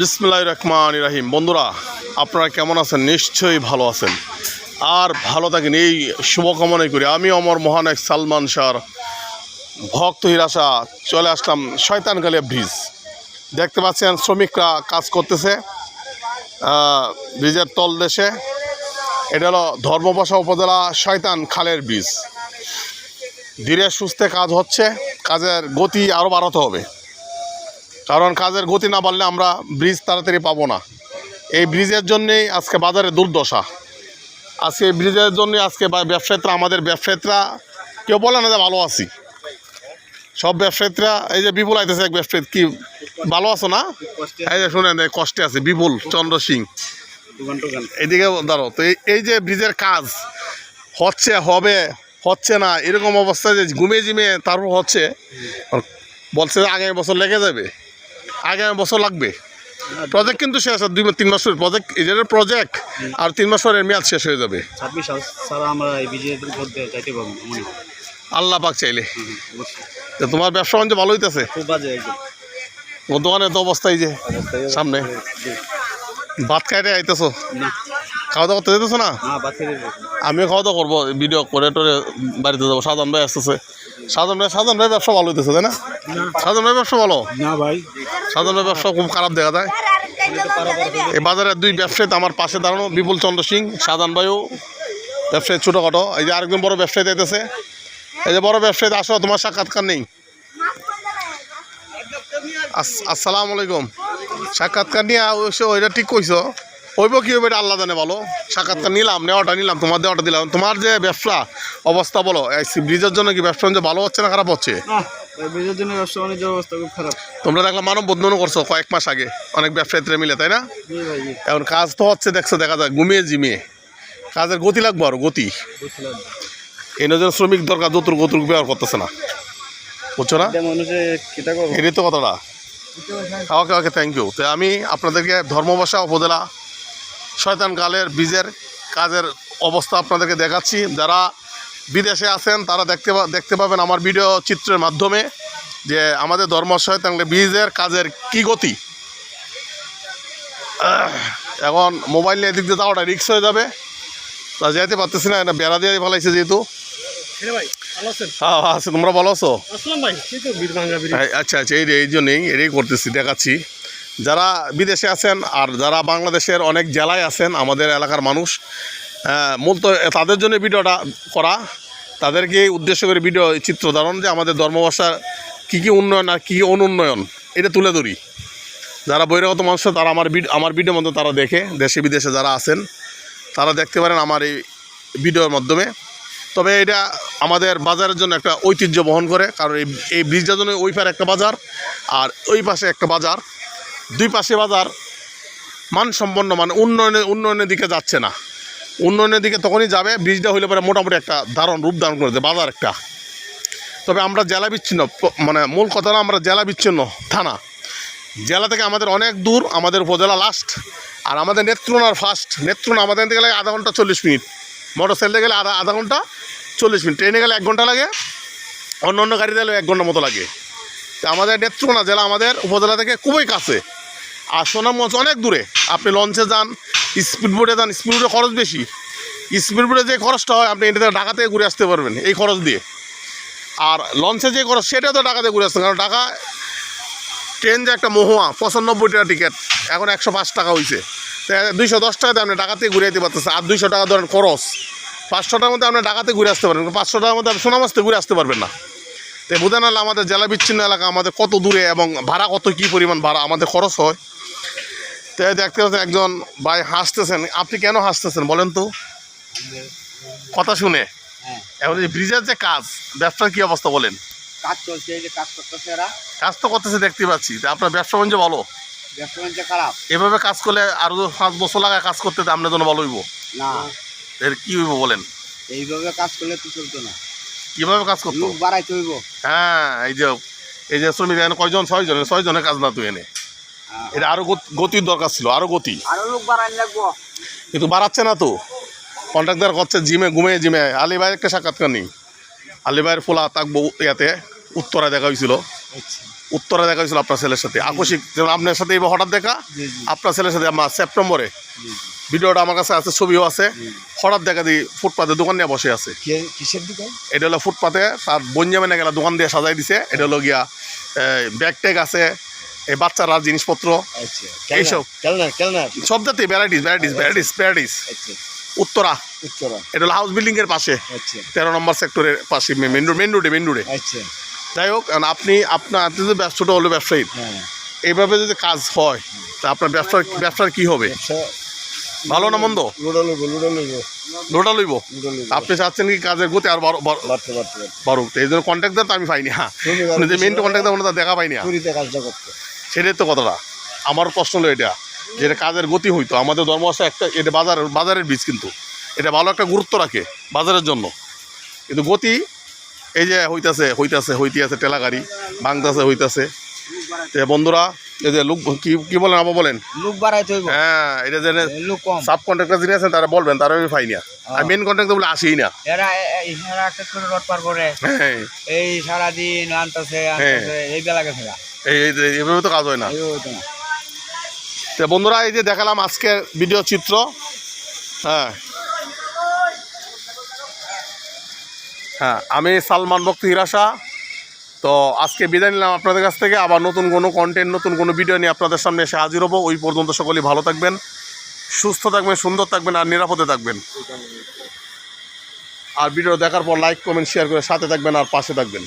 বিসমুল্লাহ রহমান রাহিম। বন্ধুরা, আপনারা কেমন আছেন? নিশ্চয়ই ভালো আছেন। আর ভালো থাকেন, এই শুভকামনাই করি। আমি অমর, মহান এক সালমান শাহর ভক্ত হিরাসা চলে আসলাম শয়তানকালিয়া ব্রিজ। দেখতে পাচ্ছেন, শ্রমিকরা কাজ করতেছে ব্রিজের তল দেশে। এটা হলো ধর্মপাশা উপজেলা শয়তান খালের ব্রিজ। ধীরে সুস্থে কাজ হচ্ছে, কাজের গতি আরও বাড়াতে হবে। কারণ কাজের গতি না বাড়লে আমরা ব্রিজ তাড়াতাড়ি পাবো না। এই ব্রিজের জন্যেই আজকে বাজারে দুর্দশা। আজকে ব্রিজের জন্য আজকে ব্যবসায়ীরা, আমাদের ব্যবসায়ীরা, কেউ বলে না যে ভালো আছি। সব ব্যবসায়ীরা, এই যে বিপুল আইতেছে এক ব্যবসায়ী, কি ভালো আছো না? এই যে শুনেন কষ্টে আছে, বিপুল, চন্দ্র সিং। এইদিকে দাঁড়ো তো এই যে ব্রিজের কাজ, হচ্ছে, হবে, হচ্ছে না, এরকম অবস্থায় যে ঘুমিয়ে জিমিয়ে তারপর হচ্ছে, বলছে আগামী বছর লেগে যাবে। আগামী বছর লাগবে। প্রজেক্ট কিন্তু শেষ আর দুই তিন মাসের প্রজেক্ট এদের প্রজেক্ট আর তিন মাস মাসের মেয়াদ শেষ হয়ে যাবে। আল্লাহ পাক চাইলে। তোমার ব্যবসা বাণিজ্য ভালো হইতেছে? দোকানের তো অবস্থায় যে সামনে। ভাত খাইতে আইতেছো? খাওয়া দাওয়া করতে যেতেছো না? আমিও খাওয়া দাওয়া করব ভিডিও করে টোরে বাড়িতে যাব। সাধারণ ভাই আসতেছে। সাধারণ ভাই সাধারণ ভাই ব্যবসা ভালো হইতেছে তাই না? সাধারণ ভাই ব্যবসা ভালো? না ভাই। সাধারণ ভাই ব্যবসা খুব খারাপ দেখা যায়। এই বাজারের দুই ব্যবসায়ী আমার পাশে দাঁড়ানো বিপুল চন্দ্র সিং সাধারণ ভাইও ব্যবসায়ী ছোটোখাটো। এই যে আরেকজন বড় ব্যবসায়ী দিতেছে এই যে বড় ব্যবসায়ী আসো তোমার সাক্ষাৎকার নেই। আস- আসসালামু আলাইকুম। সাক্ষাৎকার নিয়ে অবশ্য ওইটা ঠিক কইছো? হইব কি হইব এটা আল্লাহ জানে বলো সাক্ষাৎকার নিলাম নেওয়াটা নিলাম তোমার দেওয়াটা দিলাম। তোমার যে ব্যবসা অবস্থা বলো এই ব্রিজের জন্য কি ব্যবসা বাণিজ্য ভালো হচ্ছে না খারাপ হচ্ছে? না বিজের জন্য ব্যবসা বাণিজ্য অবস্থা খুব খারাপ। তোমরা দেখলাম মানব বন্ধনও করছ কয়েক মাস আগে অনেক ব্যবসায়ীরা মিলে তাই না? এখন কাজ তো হচ্ছে দেখছ দেখা যায় ঘুমিয়ে জিমিয়ে কাজের গতি লাগবো আর গতি। এই নজর শ্রমিক দরকার যতুর গতুর ব্যবহার করতেছে না। বুঝছ না? এটাই তো কথাটা। ওকে ওকে থ্যাংক ইউ তো আমি আপনাদেরকে ধর্মবাসা উপজেলা শয়তান কালের বীজের কাজের অবস্থা আপনাদেরকে দেখাচ্ছি। যারা বিদেশে আছেন তারা দেখতে দেখতে পাবেন আমার ভিডিও চিত্রের মাধ্যমে যে আমাদের ধর্ম শয়তান বীজের কাজের কি গতি। এখন মোবাইল নিয়ে এদিক দিয়ে যাওয়াটা রিক্স হয়ে যাবে। তা যেতে পারতেছি না এটা বেড়া দিয়ে ফেলাইছে যেহেতু। হ্যাঁ আছে তোমরা বলো হ্যাঁ, আচ্ছা আচ্ছা এই রে, এই জন্যই এটাই করতেছি দেখাচ্ছি। যারা বিদেশে আছেন আর যারা বাংলাদেশের অনেক জেলায় আছেন, আমাদের এলাকার মানুষ মূলত তাদের জন্য ভিডিওটা করা। তাদেরকে উদ্দেশ্য করে ভিডিও, চিত্র ধারণ যে আমাদের ধর্মভাষার কী কী উন্নয়ন আর কী অনুন্নয়ন, এটা তুলে ধরি। যারা বহিরাগত মানুষ, তারা আমার আমার ভিডিওর মধ্যে তারা দেখে, দেশে বিদেশে যারা আছেন, তারা দেখতে পারেন আমার এই ভিডিওর মাধ্যমে। তবে এটা আমাদের বাজারের জন্য একটা ঐতিহ্য বহন করে, কারণ এই এই ব্রিজটার জন্য ওই পারে একটা বাজার আর ওই পাশে একটা বাজার। দুই পাশে বাজার, মানসম্পন্ন মানে উন্নয়নের উন্নয়নের দিকে যাচ্ছে না। উন্নয়নের দিকে তখনই যাবে, ব্রিজটা হইলে পরে মোটামুটি একটা ধারণ রূপ ধারণ করে দেয় বাজার একটা। তবে আমরা জেলা বিচ্ছিন্ন মানে মূল কথা না আমরা জেলা বিচ্ছিন্ন থানা। জেলা থেকে আমাদের অনেক দূর, আমাদের উপজেলা লাস্ট আর আমাদের নেত্রনার ফার্স্ট নেত্রনা আমাদের লাগে আধা ঘণ্টা চল্লিশ মিনিট। মোটর সাইকেলে গেলে আধা আধা ঘণ্টা চল্লিশ মিনিট। ট্রেনে গেলে এক ঘণ্টা লাগে অন্য অন্য গাড়িতে গেলে এক ঘণ্টা মতো লাগে। আমাদের নেত্রকোনা জেলা আমাদের উপজেলা থেকে খুবই কাছে। আর সোনামগঞ্জ অনেক দূরে। আপনি লঞ্চে যান স্পিড বোটে যান স্পিড বোটে খরচ বেশি। স্পিড বোটে যে খরচটা হয়, আপনি এটা ঢাকা থেকে ঘুরে আসতে পারবেন, এই খরচ দিয়ে। আর লঞ্চে যে খরচ, সেটা তো ঢাকা থেকে ঘুরে আসতে কারণ ঢাকা ট্রেন যে একটা মহুয়া, পঁচানব্বই টাকা টিকিট এখন একশো পাঁচ টাকা হয়েছে দুইশো দশ টাকাতে আপনি ঢাকা থেকে ঘুরে যেতে পারতেছে আর দুইশো টাকা ধরেন খরচ। পাঁচশো টাকার মধ্যে আপনি ঢাকাতে ঘুরে আসতে পারবেন, পাঁচশো টাকার মধ্যে আপনি সোনামাসতে ঘুরে আসতে পারবেন না। তো বুঝে নাহলে আমাদের জেলা বিচ্ছিন্ন এলাকা আমাদের কত দূরে এবং ভাড়া কত কী পরিমাণ ভাড়া আমাদের খরচ হয়। তো দেখতে পাচ্ছেন একজন ভাই হাসতেছেন। আপনি কেন হাসতেছেন বলেন তো? কথা শুনে। হ্যাঁ। এখন এই ব্রিজের যে কাজ ব্যবসার কী অবস্থা বলেন? কাজ চলছে এই যে কাজ করতেছে এরা। কাজ তো করতেছে দেখতে পাচ্ছি। তা আপনার ব্যবসা বাণিজ্য ভালো? ব্যবসা বাণিজ্য খারাপ। এভাবে কাজ করলে আরও পাঁচ বছর লাগায় কাজ করতে আপনার জন্য ভালো হইব? না। এর কি হইব বলেন? এইভাবে কাজ করলে তো চলতো না। কীভাবে কাজ করতো? বাড়াইতে হইব। হ্যাঁ এই যে এই যে শ্রমিক এখানে কয়জন? ছয় জনের ছয় জনের কাজ না তুই এনে। এটা আরও গতির দরকার ছিল আরও গতি। কিন্তু বাড়াচ্ছে না তো। কন্ট্রাক্টার করছে জিমে ঘুমে জিমে। আলী ভাইয়ের একটা সাক্ষাৎকার নেই। আলী ভাইয়ের ফোলা তাকবো ইয়াতে উত্তরায় দেখা হয়েছিল। উত্তরে দেখা হয়েছিল আপনার ছেলের সাথে। আকস্মিক যেমন আপনার সাথে এবার হঠাৎ দেখা আপনার ছেলের সাথে আমার সেপ্টেম্বরে ভিডিওটা আমার কাছে আছে ছবিও আছে। হঠাৎ দেখা দিই ফুটপাতে দোকান নিয়ে বসে আছে। কিসের দোকান? এটা হলো ফুটপাতে তার বঞ্জামে গেলা দোকান দিয়ে সাজাই দিছে। এটা হলো গিয়া ব্যাগ ট্যাগ আছে এই বাচ্চারা জিনিসপত্র। আচ্ছা এইসব। সব জাতি varieties varieties varieties varieties Uttara. Uttara. এটা হলো হাউস বিল্ডিং এর পাশে। আচ্ছা। তেরো নম্বর সেক্টরের পাশে মেন মেন রোডে মেন রোডে আচ্ছা। যাই হোক আপনি আপনার আপনি যদি ব্যবসা ছোটো হলো ব্যবসায়ী হ্যাঁ। এইভাবে যদি কাজ হয় তা আপনার ব্যবসার ব্যবসার কী হবে? ভালো না মন্দ? লুডো লইব লুডো লোটা লইব? আপনি চাচ্ছেন কি কাজের গতি আর। তো এই জন্য কন্ট্যাক্টার তো আমি পাইনি হ্যাঁ যে মেন কন্ট্যাক্টার ওনার দেখা পাইনি। কাজটা করতে। সেটাই তো কথাটা। আমার প্রশ্ন হলো এটা যে এটা কাজের গতি হইতো। আমাদের ধর্ম আছে একটা এটা বাজার বাজারের বীজ কিন্তু। এটা ভালো একটা গুরুত্ব রাখে বাজারের জন্য। কিন্তু গতি এই যে হইতাছে হইতাছে হইতে আছে টেলা গাড়ি ভাঙতাছে হইতাছে। তো বন্ধুরা এই যে লোক কি কি বলেন আবার বলেন? লোক বাড়াইতে হইব। হ্যাঁ এটা যে লোক কম। সাব কন্ট্রাক্টর যিনি আছেন তারা বলবেন তারা আমি পাই না। আর মেন কন্ট্রাক্টর বলে আসেই না। এরা এরা একটা করে রড পার করে হ্যাঁ। এই সারাদিন আনতেছে আনতেছে এই বেলা গেছে এই এই- এই- এইভাবে তো কাজ হয় না। তো বন্ধুরা এই যে দেখালাম আজকের ভিডিও চিত্র হ্যাঁ। হ্যাঁ আমি সালমান ভক্ত হিরাশা তো আজকে বিদায় নিলাম আপনাদের কাছ থেকে। আবার নতুন কোনো কন্টেন্ট নতুন কোনো ভিডিও নিয়ে আপনাদের সামনে এসে হাজির হব। ওই পর্যন্ত সকলেই ভালো থাকবেন, সুস্থ থাকবেন, সুন্দর থাকবেন আর নিরাপদে থাকবেন। আর ভিডিও দেখার পর লাইক কমেন্ট শেয়ার করে সাথে থাকবেন আর পাশে থাকবেন।